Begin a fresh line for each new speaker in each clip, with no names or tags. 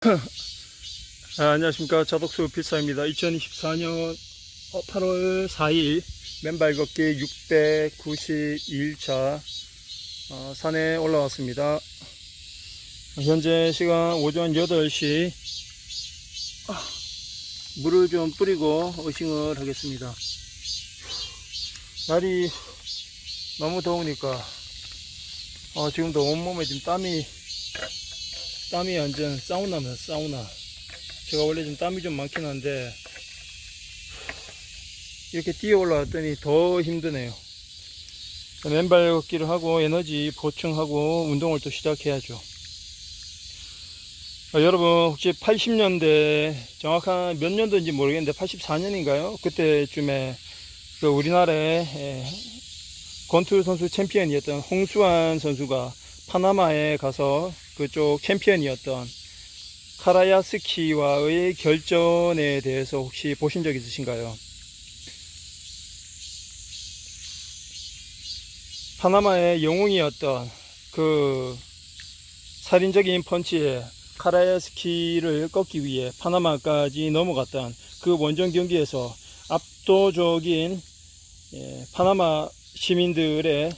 아, 안녕하십니까. 자독수 필사입니다. 2024년 8월 4일 맨발 걷기 691차 어, 산에 올라왔습니다. 현재 시간 오전 8시. 아, 물을 좀 뿌리고 어싱을 하겠습니다. 날이 너무 더우니까 어, 지금도 온몸에 지금 땀이 땀이 완전 사우나면 사우나. 제가 원래 좀 땀이 좀 많긴 한데 이렇게 뛰어 올라왔더니 더 힘드네요. 맨발 걷기를 하고 에너지 보충하고 운동을 또 시작해야죠. 아, 여러분 혹시 80년대 정확한 몇 년도인지 모르겠는데 84년인가요? 그때쯤에 그 우리나라의 에, 권투 선수 챔피언이었던 홍수환 선수가 파나마에 가서 그쪽 챔피언이었던 카라야스키와의 결전에 대해서 혹시 보신 적 있으신가요? 파나마의 영웅이었던 그 살인적인 펀치에 카라야스키를 꺾기 위해 파나마까지 넘어갔던 그 원정 경기에서 압도적인 예, 파나마 시민들의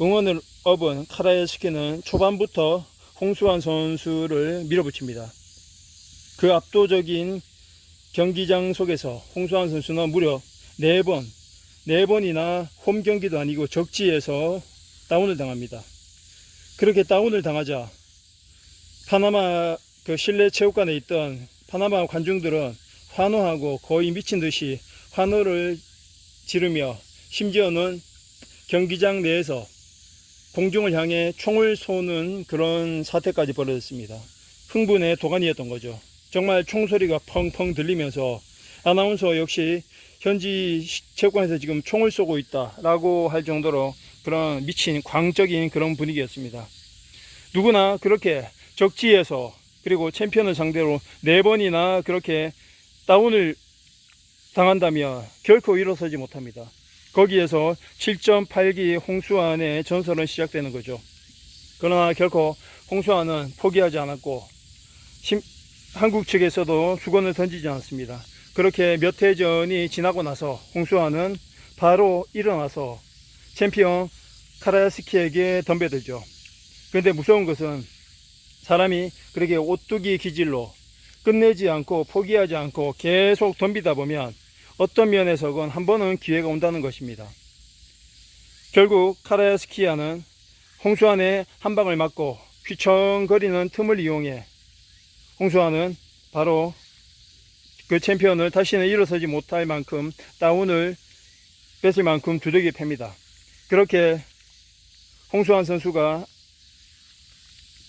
응원을 업은 카라야스키는 초반부터 홍수환 선수를 밀어붙입니다. 그 압도적인 경기장 속에서 홍수환 선수는 무려 4번, 4번이나 홈 경기도 아니고 적지에서 다운을 당합니다. 그렇게 다운을 당하자 파나마 그 실내 체육관에 있던 파나마 관중들은 환호하고 거의 미친 듯이 환호를 지르며 심지어는 경기장 내에서 공중을 향해 총을 쏘는 그런 사태까지 벌어졌습니다. 흥분의 도가니였던 거죠. 정말 총소리가 펑펑 들리면서 아나운서 역시 현지 체육관에서 지금 총을 쏘고 있다라고 할 정도로 그런 미친 광적인 그런 분위기였습니다. 누구나 그렇게 적지에서 그리고 챔피언을 상대로 네 번이나 그렇게 다운을 당한다면 결코 일어서지 못합니다. 거기에서 7.8기 홍수환의 전설은 시작되는 거죠. 그러나 결코 홍수환은 포기하지 않았고 심- 한국 측에서도 수건을 던지지 않았습니다. 그렇게 몇 회전이 지나고 나서 홍수환은 바로 일어나서 챔피언 카라야스키에게 덤벼들죠. 그런데 무서운 것은 사람이 그렇게 오뚜기 기질로 끝내지 않고 포기하지 않고 계속 덤비다 보면 어떤 면에서건 한 번은 기회가 온다는 것입니다. 결국 카라야스키아는 홍수환의 한 방을 맞고 휘청거리는 틈을 이용해 홍수환은 바로 그 챔피언을 다시는 일어서지 못할 만큼 다운을 뺏을 만큼 두들겨 팹니다. 그렇게 홍수환 선수가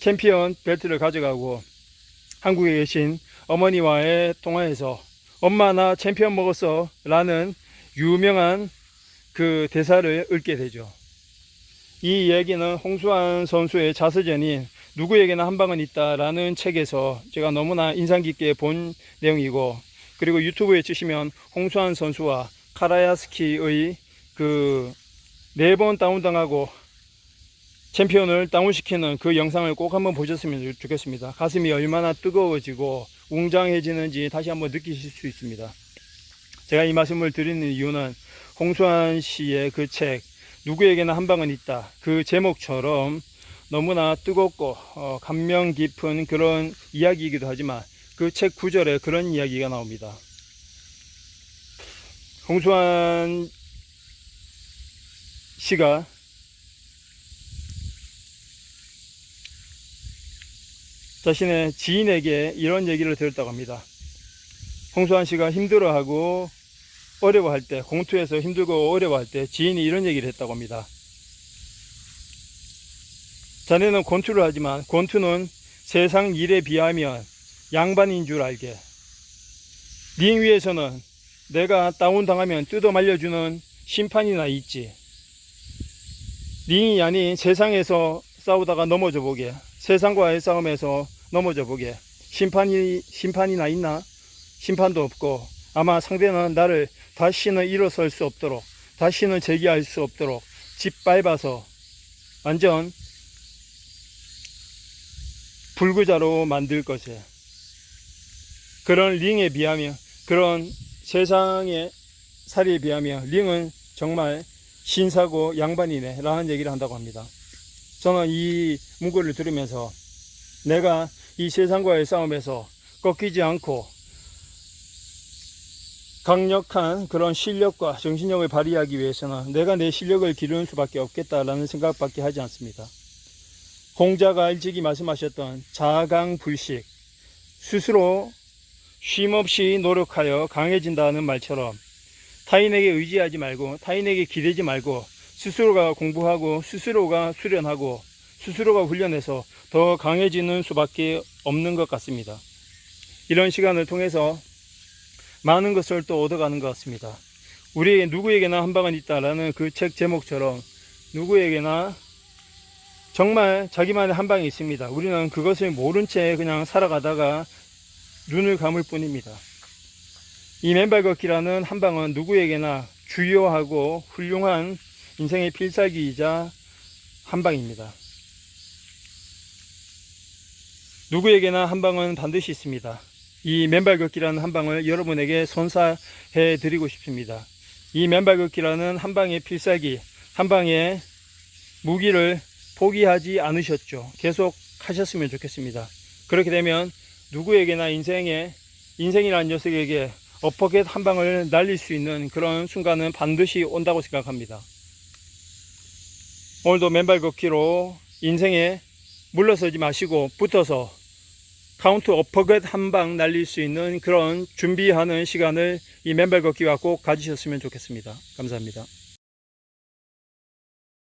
챔피언 벨트를 가져가고 한국에 계신 어머니와의 통화에서 엄마 나 챔피언 먹었어 라는 유명한 그 대사를 읽게 되죠. 이 이야기는 홍수환 선수의 자서전인 누구에게나 한 방은 있다라는 책에서 제가 너무나 인상 깊게 본 내용이고 그리고 유튜브에 치시면 홍수환 선수와 카라야스키의 그 네 번 다운당하고 챔피언을 다운시키는 그 영상을 꼭 한번 보셨으면 좋겠습니다. 가슴이 얼마나 뜨거워지고 웅장해지는지 다시 한번 느끼실 수 있습니다. 제가 이 말씀을 드리는 이유는 홍수환 씨의 그 책, 누구에게나 한 방은 있다. 그 제목처럼 너무나 뜨겁고 어, 감명 깊은 그런 이야기이기도 하지만 그 책 구절에 그런 이야기가 나옵니다. 홍수환 씨가 자신의 지인에게 이런 얘기를 들었다고 합니다. 홍수환 씨가 힘들어하고 어려워할 때, 공투에서 힘들고 어려워할 때 지인이 이런 얘기를 했다고 합니다. 자네는 권투를 하지만 권투는 세상 일에 비하면 양반인 줄 알게. 링 위에서는 내가 다운당하면 뜯어 말려주는 심판이나 있지. 링이 아닌 세상에서 싸우다가 넘어져 보게. 세상과의 싸움에서 넘어져 보게. 심판이, 심판이나 있나? 심판도 없고, 아마 상대는 나를 다시는 일어설 수 없도록, 다시는 제기할 수 없도록 짓밟아서 완전 불구자로 만들 것에 그런 링에 비하면 그런 세상의 살이에 비하면 링은 정말 신사고 양반이네 라는 얘기를 한다고 합니다. 저는 이 문구를 들으면서 내가 이 세상과의 싸움에서 꺾이지 않고 강력한 그런 실력과 정신력을 발휘하기 위해서는 내가 내 실력을 기르는 수밖에 없겠다라는 생각밖에 하지 않습니다. 공자가 일찍이 말씀하셨던 자강불식 스스로 쉼없이 노력하여 강해진다는 말처럼 타인에게 의지하지 말고 타인에게 기대지 말고 스스로가 공부하고 스스로가 수련하고 스스로가 훈련해서 더 강해지는 수밖에 없는 것 같습니다. 이런 시간을 통해서 많은 것을 또 얻어가는 것 같습니다. 우리에게 누구에게나 한 방은 있다라는 그 책 제목처럼 누구에게나 정말 자기만의 한 방이 있습니다. 우리는 그것을 모른 채 그냥 살아가다가 눈을 감을 뿐입니다. 이 맨발 걷기라는 한 방은 누구에게나 주요하고 훌륭한 인생의 필살기이자 한 방입니다. 누구에게나 한 방은 반드시 있습니다. 이 맨발 걷기라는 한 방을 여러분에게 선사해 드리고 싶습니다. 이 맨발 걷기라는 한 방의 필살기, 한 방의 무기를 포기하지 않으셨죠. 계속 하셨으면 좋겠습니다. 그렇게 되면 누구에게나 인생에 인생이라는 녀석에게 어퍼겟 한 방을 날릴 수 있는 그런 순간은 반드시 온다고 생각합니다. 오늘도 맨발 걷기로 인생에 물러서지 마시고 붙어서 카운트 어퍼겟 한 방 날릴 수 있는 그런 준비하는 시간을 이 맨발 걷기와 꼭 가지셨으면 좋겠습니다. 감사합니다.